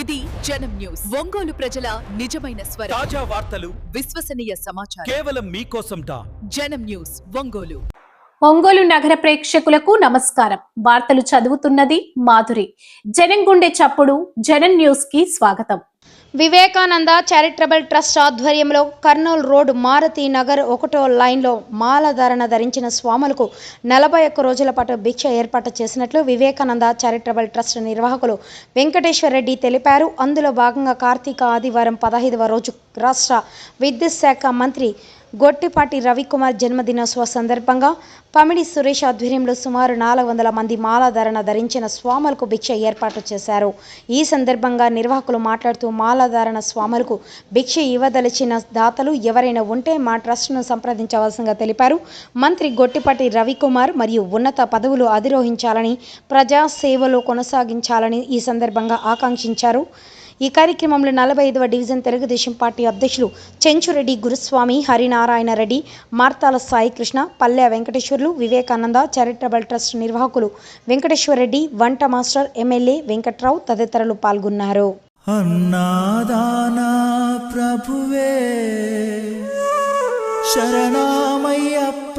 ఇది జనం న్యూస్. ఒంగోలు ప్రజల నిజమైన స్వరం. తాజా వార్తలు విశ్వసనీయ సమాచారం. కేవలం మీకోసం జనం న్యూస్ ఒంగోలు. ఒంగోలు నగర ప్రేక్షకులకు నమస్కారం. వార్తలు చదువుతున్నది మాధురి. జనం గుండె చప్పుడు జనం న్యూస్కి స్వాగతం. వివేకానంద చారిటబుల్ ట్రస్ట్ ఆధ్వర్యంలో కర్నూలు రోడ్ మారుతి నగర్ ఒకటో లైన్లో మాలధారణ ధరించిన స్వాములకు నలభై ఒక్క రోజుల పాటు భిక్ష ఏర్పాటు చేసినట్లు వివేకానంద చారిటబుల్ ట్రస్ట్ నిర్వాహకులు వెంకటేశ్వర రెడ్డి తెలిపారు. అందులో భాగంగా కార్తీక ఆదివారం పదహైదవ రోజు రాష్ట్ర విద్యుత్ శాఖ మంత్రి గొట్టిపాటి రవికుమార్ జన్మదినోత్సవ సందర్భంగా పమిడి సురేష్ ఆధ్వర్యంలో సుమారు నాలుగు వందల మంది మాలాధారణ ధరించిన స్వాములకు భిక్ష ఏర్పాటు చేశారు. ఈ సందర్భంగా నిర్వాహకులు మాట్లాడుతూ మాలాధారణ స్వాములకు భిక్ష ఇవ్వదలిచిన దాతలు ఎవరైనా ఉంటే మా ట్రస్ట్ను సంప్రదించవలసిందిగా తెలిపారు. మంత్రి గొట్టిపాటి రవికుమార్ మరియు ఉన్నత పదవులు అధిరోహించాలని ప్రజాసేవలో కొనసాగించాలని ఈ సందర్భంగా ఆకాంక్షించారు. ఈ కార్యక్రమంలో నలభై ఐదవ డివిజన్ తెలుగుదేశం పార్టీ అధ్యక్షులు చెంచురెడ్డి గురుస్వామి హరినారాయణ రెడ్డి మార్తాల సాయికృష్ణ పల్లె వెంకటేశ్వర్లు వివేకానంద చారిటబుల్ ట్రస్ట్ నిర్వాహకులు వెంకటేశ్వరరెడ్డి వంట మాస్టర్ ఎమ్మెల్యే వెంకట్రావు తదితరులు పాల్గొన్నారు. ప్రభువే శరణమయ్యప్ప.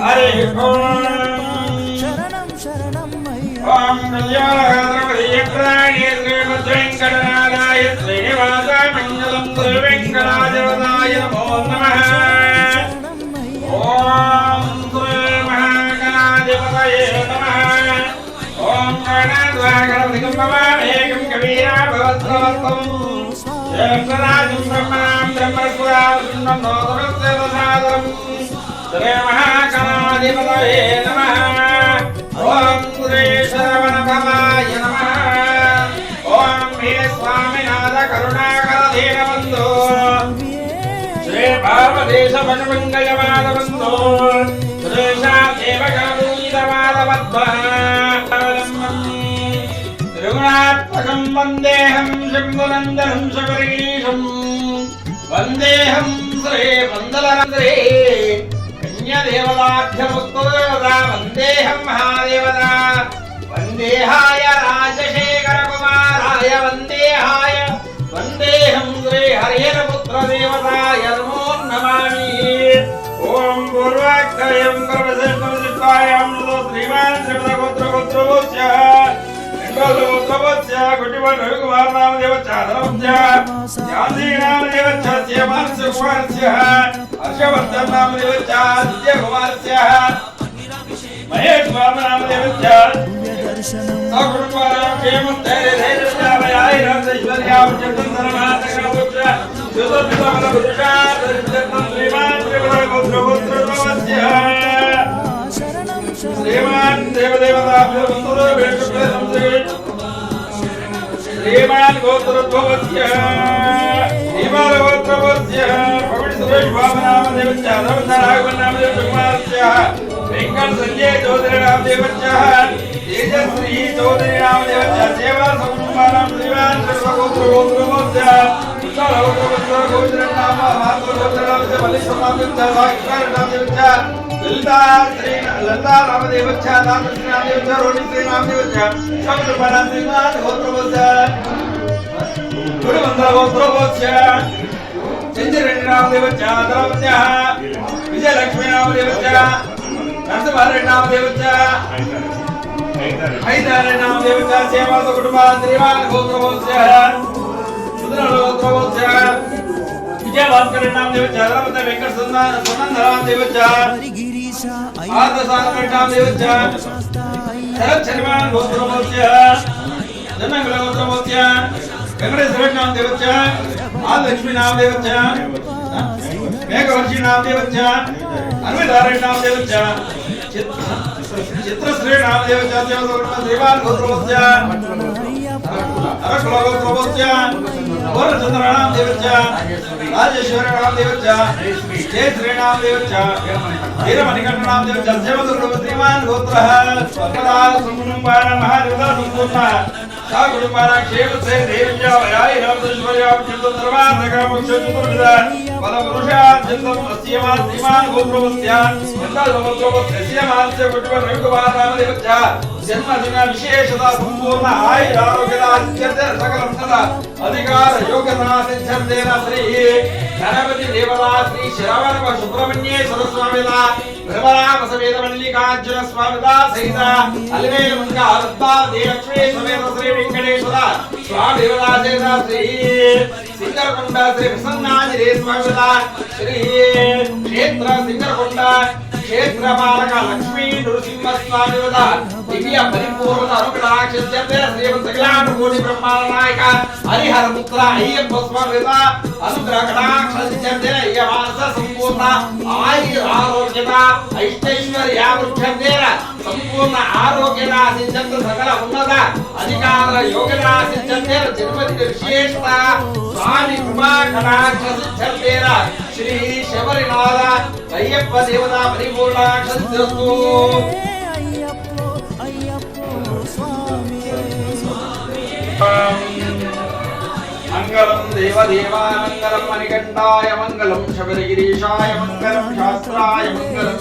హరి ఓం శరణం శరణం అయ్యప్ప ఓం కళ్యాణాయ శ్రీమద్వేంకటనాథాయ శ్రీనివాస మంగళం గురు వెంకటాదేవతాయ నమో నమః. గణాధ్వాగణపతికం భవామేకం కవీరా భవత్రవత్తం జ్యేష్ఠరాజం బ్రహ్మణాం బ్రహ్మస్వరాజం నోదరస్యవసాదరం శ్రీ మహాగణాధిపతయే నమః ఓం గురేశ్వరవనభవాయ నమః ఓం హే స్వామినాథ కరుణాకర దీనబంధో శ్రీ భారతదేశ భజమంగళ మాధవంతో త్రిగుణాత్మకం వందేహం శంభునందనం శబరీశం వందేహం శ్రీ వందలనందరే కన్యదేవతాభ్యముక్తదేవత వందేహం మహాదేవత వందేహాయ రాజశేఖర కుమారాయ వందేహాయ వందేహం శ్రీ దేవతాయ నమో నమామి ఓం పూర్వాక్షయం కర్మశేషం శ్రీమాన్ శ్రీమద గోత్ర గోత్రవోచ్య గోత్రవోచ్య గుడివన్ రవికుమార్ నామ దేవచ్చ ధనవచ్చ యాంధీ श्रीमान् गोत्रत्ववस्य श्रीमालगोत्रवस्य पवित्रभावनामदेवच्चाधवनागुणामदेवकुमारस्य वेङ्कटसञ्जय चौधरीरामदेवच्चः तेजश्री चौधरीरामदेवच्च सेवा समुन्मानं श्रीमान् सर्वगोत्रगोत्रवस्य गोत्रगोत्रगोत्रनाम मातृगोत्रनामस्य बलिस्वनामदेवच्च साक्षात्कारनामदेवच्च लता श्री लता रामदेवच्च नामदेवच्च रोहिणी श्रीनामदेवच्च शब्दपरान्तिनाथ गोत्र चंचरेणामदेवच धनवत्य विजयलक्ष्मीनामदेवच नरसिंहरेणामदेवच हैदारेणामदेवच सेवास कुटुंबात् श्रीमान गोत्रवोत्स्य सुदनलोत्रवोत्स्य विजयभास्करेणामदेवच धनवत्य वेंकट सुनंदरामदेवच आर्धसानरेणामदेवच शरच्छरिमान गोत्रवोत्स्य जनकलगोत्रवोत्स्य वेंकटेश्वरेणामदेवच आ लक्ष्मी नाम दे बच्चा मैं कवर्षी नाम दे बच्चा अरविंद नारायण नाम दे बच्चा चित्रश्री नाम दे बच्चा देवाल गोत्र बच्चा अरकुला गोत्र बच्चा और चंद्र नाम दे बच्चा राजेश्वर नाम दे बच्चा जय श्री नाम दे बच्चा वीर मणिकंठ नाम दे बच्चा सेवा गोत्र श्रीमान गोत्र स्वपदा संकुटुंबान महादेवता संपूर्ण। స్వర్గదా సంకుటుంబాన మహాదేవత సంపూర్ణ సా కుటుంబాన క్షేమ సే దేవ్య వయాయి రామేశ్వర్య చింతం సర్వార్థక మోక్ష చతుర్విధ పద పురుష చింతం అస్యమా శ్రీమాన్ గోత్రవస్య మండల గోత్రవస్య శ్రీమాన్స్య కుటుంబ రవికుమార నామ దేవచ్చ జన్మదిన విశేషత సంపూర్ణ ఆయుర ఆరోగ్యత అత్యంత సకల సద అధికార యోగ్యత సిద్ధ్యంతేన శ్రీ గణపతి దేవతా శ్రీ శ్రవణ సుబ్రహ్మణ్యేశ్వర స్వామిద భ్రమరామ సమేత మల్లికార్జున స్వామిద సహిత అలివేలు మంగ అరుద్దా దేలక్ష్మీ సమేత శ్రీ వెంకటేశ్వర స్వామి దేవతా శ్రీ సింగరకొండ శ్రీ ప్రసన్నాంజలి స్వామిద శ్రీ క్షేత్ర సింగరకొండ క్షేత్రపాలక లక్ష్మీ నృసింహస్వామి దివ్య పరిపూర్ణ అనుగ్రహాక్షిత్యతే శ్రీమన్ సకలానుకోటి బ్రహ్మాండ నాయక హరిహర పుత్ర అయ్యప్ప స్వామి అనుగ్రహ కటాక్షిత్యతే అయ్య మానస సంపూర్ణ ఆయుర ఆరోగ్యత ఐష్టైశ్వర్య వృక్షంతేన సంపూర్ణ ఆరోగ్యత సిద్ధ్యంత సకల ఉన్నత అధికార యోగత సిద్ధ్యంతేన తిరుపతి విశేషత స్వామి కృపా కటాక్ష సిద్ధ్యంతేన శ్రీ శబరినాథ అయ్యప్ప దేవతా పరిపూర్ణాక్షస్తు అయ్యప్ప అయ్యప్ప స్వామి మంగళం దేవదేవామంగళం మణికంఠాయ మంగళం శబరిగిరీషాయ మంగళం శాస్త్రాయ మంగళం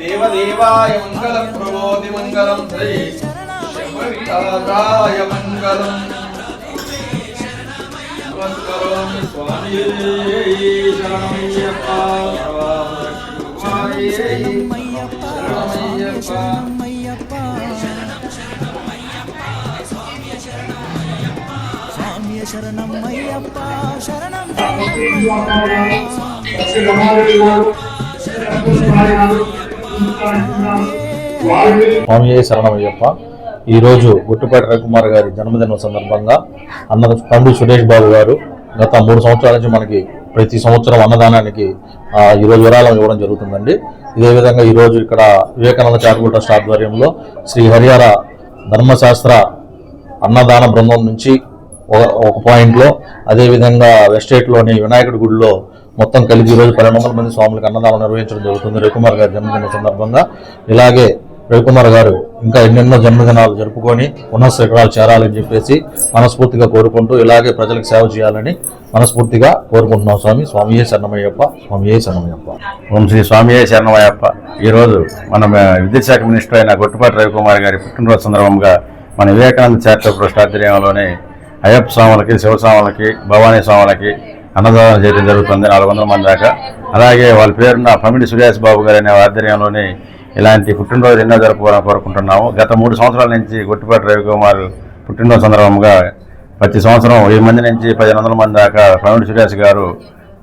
దేవదేవాయ మంగళం ప్రబోధి మంగళం శ్రీ శబరినాథాయ మంగళం. నమస్కరోమి స్వామి శరణమయ్యప్ప శరణం స్వామి శరణమయ్యప్ప ఈరోజు గుట్టుపేట రవికుమార్ గారి జన్మదినం సందర్భంగా అన్న పండు సురేష్ బాబు గారు గత మూడు సంవత్సరాల నుంచి మనకి ప్రతి సంవత్సరం అన్నదానానికి ఈరోజు విరాళం ఇవ్వడం జరుగుతుందండి. ఇదే విధంగా ఈరోజు ఇక్కడ వివేకానంద చారిటబుల్ ట్రస్ట్ ఆధ్వర్యంలో శ్రీ హరిహర ధర్మశాస్త్ర అన్నదాన బృందం నుంచి ఒక- ఒక పాయింట్లో అదేవిధంగా వెస్టేట్లోని వినాయకుడి గుడిలో మొత్తం కలిపి ఈరోజు పన్నెండు వందల మంది స్వాములకు అన్నదానం నిర్వహించడం జరుగుతుంది రవికుమార్ గారి జన్మదిన సందర్భంగా. ఇలాగే రవికుమార్ గారు ఇంకా ఎన్నెన్నో జన్మదినాలు జరుపుకొని ఉన్న శిఖరాలు చేరాలని చెప్పేసి మనస్ఫూర్తిగా కోరుకుంటూ ఇలాగే ప్రజలకు సేవ చేయాలని మనస్ఫూర్తిగా కోరుకుంటున్నాం స్వామి. స్వామియే శరణమయ్యప్ప స్వామియే శరణమయ్యప్ప. ఓం శ్రీ స్వామియే శరణమయ్యప్ప. ఈరోజు మన విద్యాశాఖ మినిస్టర్ అయిన గొట్టుపాటి రవికుమార్ గారి పుట్టినరోజు సందర్భంగా మన వివేకానంద చారిటబుల్ ట్రస్ట్ ఆధ్వర్యంలోని అయ్యప్ప స్వాములకి శివస్వాములకి భవానీ స్వాములకి అన్నదానం చేయడం జరుగుతుంది నాలుగు వందల మంది దాకా. అలాగే వాళ్ళ పేరున పమిడి సురేష్ బాబు గారు అనే ఆధ్వర్యంలోని ఇలాంటి పుట్టినరోజు ఎన్నో జరుపుకోవాలని కోరుకుంటున్నాము. గత మూడు సంవత్సరాల నుంచి గుట్టిపాటి రవికుమార్ పుట్టినరోజు సందర్భంగా ప్రతి సంవత్సరం వెయ్యి మంది నుంచి పదిహేను వందల మంది దాకా పమిడి సురేష్ గారు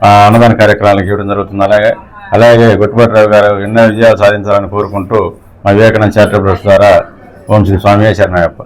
ఆ, అన్నదాన కార్యక్రమాలకు ఇవ్వడం జరుగుతుంది. అలాగే అలాగే గుట్టిపాటి రవి గారు ఎన్నో విజయాలు సాధించాలని కోరుకుంటూ మా వివేకానంద చారిటబుల్ ట్రస్ట్ ద్వారా ఓం శ్రీ స్వామి శరణయ్యప్ప